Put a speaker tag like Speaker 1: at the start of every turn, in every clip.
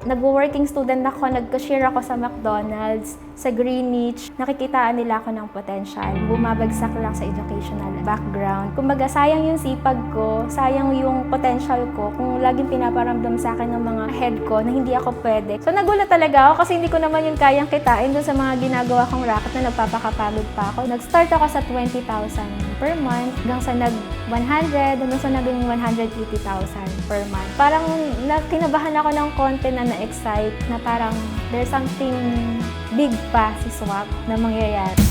Speaker 1: Nag-working student ako, nag-cashier ako sa McDonald's, sa Greenwich. Nakikitaan nila ako ng potential. Bumabagsak lang sa educational background. Kumbaga, sayang yung sipag ko, sayang yung potential ko kung laging pinaparamdam sa akin ng mga head ko na hindi ako pwede. So nagulat talaga ako kasi hindi ko naman yung kayang kitain dun sa mga ginagawa kong racket na nagpapakapagod pa ako. Nag-start ako sa 20,000 per month hanggang sa nag 100, hanggang sa naging 180,000 per month. Parang na, kinabahan ako ng konti na na-excite na parang there's something big pa si Swap na mangyayari.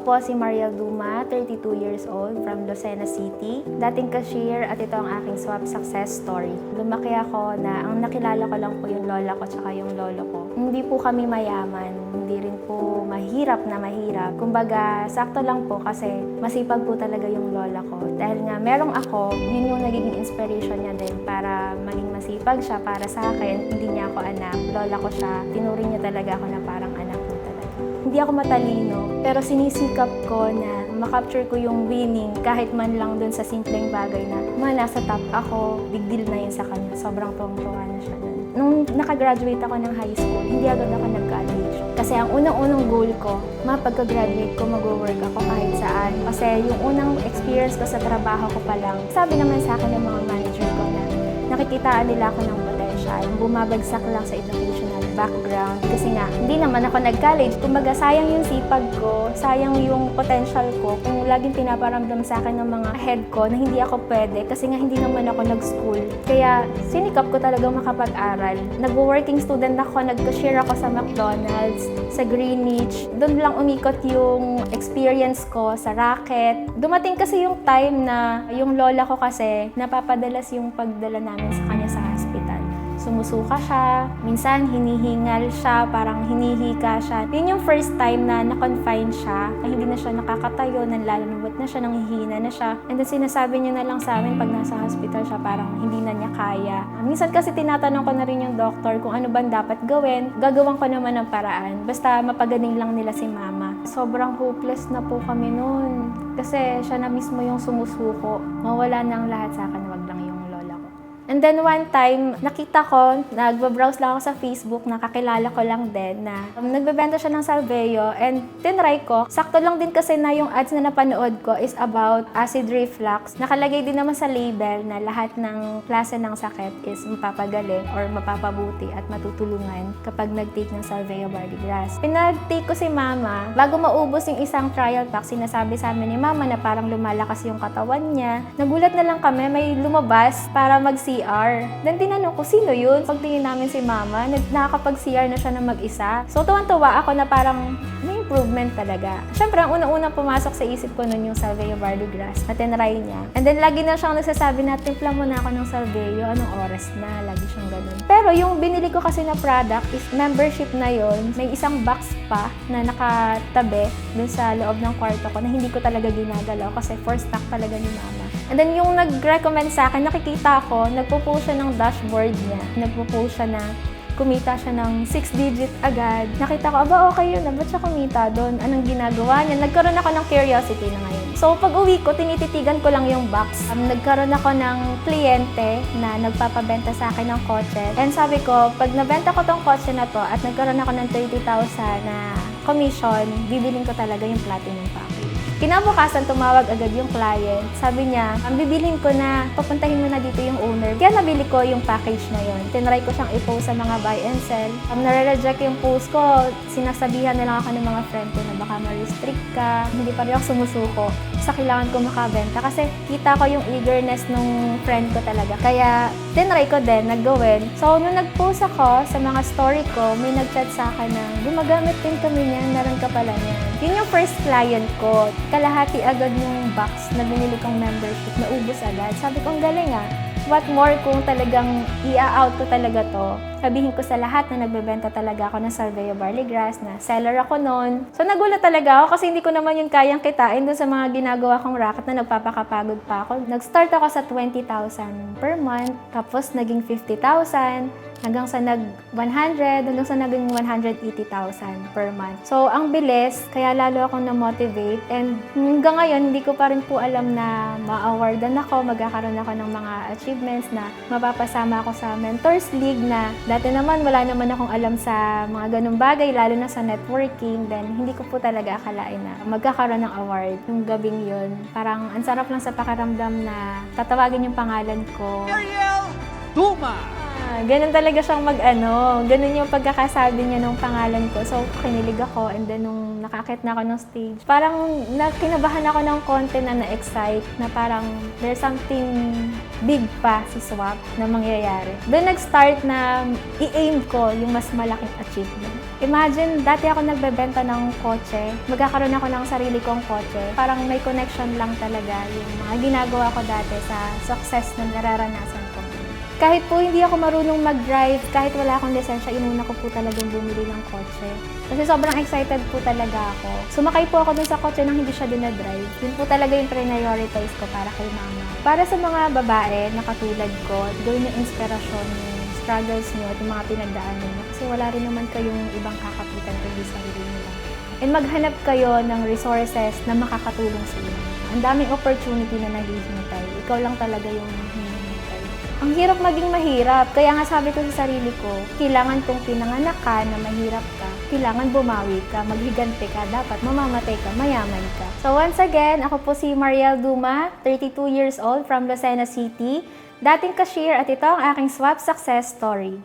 Speaker 1: Po si Mariel Duma, 32 years old, from Lucena City. Dating cashier at ito ang aking swap success story. Lumaki ako na ang nakilala ko lang po yung lola ko tsaka yung lolo ko. Hindi po kami mayaman, hindi rin po mahirap na mahirap. Kumbaga, sakto lang po kasi masipag po talaga yung lola ko. Dahil nga merong ako, yun yung nagiging inspiration niya din para maging masipag siya para sa akin. Hindi niya ako anak, lola ko siya. Tinuring niya talaga ako na parang. Hindi ako matalino, pero sinisikap ko na makapture ko yung winning kahit man lang dun sa simpleng bagay na ma, nasa top ako, big deal na yun sa kanya. Sobrang tuwang-tuwa na siya nun. Nung nakagraduate ako ng high school, hindi agad ako nag-college. Kasi ang unang-unang goal ko, mapagka-graduate ko, mag-work ako kahit saan. Kasi yung unang experience ko sa trabaho ko pa lang, sabi naman sa akin ng mga manager ko na nakikitaan nila ako ng potential. Bumabagsak lang sa educational background. Kasi nga, hindi naman ako nag-college. Kumbaga, sayang yung sipag ko, sayang yung potential ko. Kung laging pinaparamdam sa akin ng mga head ko na hindi ako pwede kasi nga hindi naman ako nag-school. Kaya sinikap ko talagang makapag-aral. Nag-working student ako, nag-cashier ako sa McDonald's, sa Greenwich. Doon lang umikot yung experience ko sa racket. Dumating kasi yung time na yung lola ko kasi napapadalas yung pagdala namin sa hospital sumusuka siya, minsan hinihingal siya, parang hinihika siya. Yun yung first time na na-confine siya, na hindi na siya nakakatayo, nanlalambot na siya, nanghihina na siya. And then sinasabi niya na lang sa amin pag nasa hospital siya, parang hindi na niya kaya. Minsan kasi tinatanong ko na rin yung doctor kung ano ba dapat gawin. Gagawan ko naman ng paraan. Basta mapagaling lang nila si mama. Sobrang hopeless na po kami noon. Kasi siya na mismo yung sumusuko. Mawala na ang lahat sa akin, And then one time, nakita ko, nagbabrowse lang ako sa Facebook, nakakilala ko lang din na um, nagbebenta siya ng Salveo and tinry ko. Sakto lang din kasi na yung ads na napanood ko is about acid reflux. Nakalagay din naman sa label na lahat ng klase ng sakit is mapapagaling or mapapabuti at matutulungan kapag nag-take ng Salveo Barley Pinag-take ko si mama, bago maubos yung isang trial pack, sinasabi sa amin ni mama na parang lumalakas yung katawan niya. Nagulat na lang kami, may lumabas para mag-CR. Then tinanong ko, sino yun? Pagtingin namin si mama, nakakapag-CR na siya na mag-isa. So tuwan-tuwa ako na parang improvement talaga. Siyempre, ang unang-unang pumasok sa isip ko nun yung Salveo Barley Grass na tinry niya. And then lagi na siyang nagsasabi na, timpla mo na ako ng Salveo, anong oras na? Lagi siyang ganun. Pero yung binili ko kasi na product is membership na yon May isang box pa na nakatabi dun sa loob ng kwarto ko na hindi ko talaga ginagalaw kasi for stock talaga ni mama. And then yung nag-recommend sa akin, nakikita ko, nagpo-post siya ng dashboard niya. Nagpo-post siya na kumita siya ng 6 digit agad. Nakita ko, aba okay yun, ba't siya kumita doon? Anong ginagawa niya? Nagkaroon ako ng curiosity na ngayon. So pag uwi ko, tinititigan ko lang yung box. Um, nagkaroon ako ng kliyente na nagpapabenta sa akin ng kotse. And sabi ko, pag nabenta ko tong kotse na to at nagkaroon ako ng 30,000 na commission, bibiling ko talaga yung platinum package. Kinabukasan, tumawag agad yung client. Sabi niya, ang bibilin ko na, papuntahin mo na dito yung owner. Kaya nabili ko yung package na yon. Tinry ko siyang i-post sa mga buy and sell. Um, nare-reject yung post ko, sinasabihan na lang ako ng mga friend ko na baka ma-restrict ka. Hindi pa rin ako sumusuko. Sa kailangan ko makabenta. Kasi kita ko yung eagerness nung friend ko talaga. Kaya tinry ko din, naggawin. So, nung nag-post ako sa mga story ko, may nag-chat sa akin na, gumagamit din kami niyan, meron ka pala niyan. Yun yung first client ko. Kalahati agad yung box na binili kong membership, naubos agad. Sabi ko, ang galing ah. What more kung talagang i-out ko talaga to. Sabihin ko sa lahat na nagbebenta talaga ako ng Salveo Barley Grass, na seller ako noon. So nagulat talaga ako kasi hindi ko naman yun kayang kitain dun sa mga ginagawa kong racket na nagpapakapagod pa ako. Nag-start ako sa 20,000 per month, tapos naging 50,000, hanggang sa nag 100, hanggang sa naging 180,000 per month. So, ang bilis, kaya lalo akong na-motivate. And hanggang ngayon, hindi ko pa rin po alam na ma-awardan ako, magkakaroon ako ng mga achievements na mapapasama ako sa Mentors League na dati naman wala naman akong alam sa mga ganung bagay, lalo na sa networking. Then, hindi ko po talaga akalain na magkakaroon ng award. Yung gabing yun, parang ang sarap lang sa pakiramdam na tatawagin yung pangalan ko.
Speaker 2: Ariel Duma.
Speaker 1: Ganun talaga siyang mag-ano, ganun yung pagkakasabi niya ng pangalan ko. So, kinilig ako and then nung nakakit na ako ng stage, parang nakinabahan ako ng konti na na-excite na parang there's something big pa si Swap na mangyayari. Doon nag-start na i-aim ko yung mas malaking achievement. Imagine, dati ako nagbebenta ng kotse, magkakaroon ako ng sarili kong kotse. Parang may connection lang talaga yung mga ginagawa ko dati sa success na nararanasan. Kahit po hindi ako marunong mag-drive, kahit wala akong lisensya, inuna ko po talagang bumili ng kotse. Kasi sobrang excited po talaga ako. Sumakay po ako dun sa kotse nang hindi siya dinadrive. Yun po talaga yung prioritize ko para kay mama. Para sa mga babae na katulad ko, gawin yung inspirasyon yung struggles niyo at yung mga pinagdaanan niyo. Kasi wala rin naman kayong ibang kakapitan kundi sarili niyo lang. And maghanap kayo ng resources na makakatulong sa inyo. Ang daming opportunity na naghihintay. Ikaw lang talaga yung. Ang hirap maging mahirap. Kaya nga sabi ko sa sarili ko, kailangan kung pinanganak ka na mahirap ka, kailangan bumawi ka, maghigante ka, dapat mamamatay ka, mayaman ka. So once again, ako po si Mariel Duma, 32 years old from Lucena City, dating cashier at ito ang aking swap success story.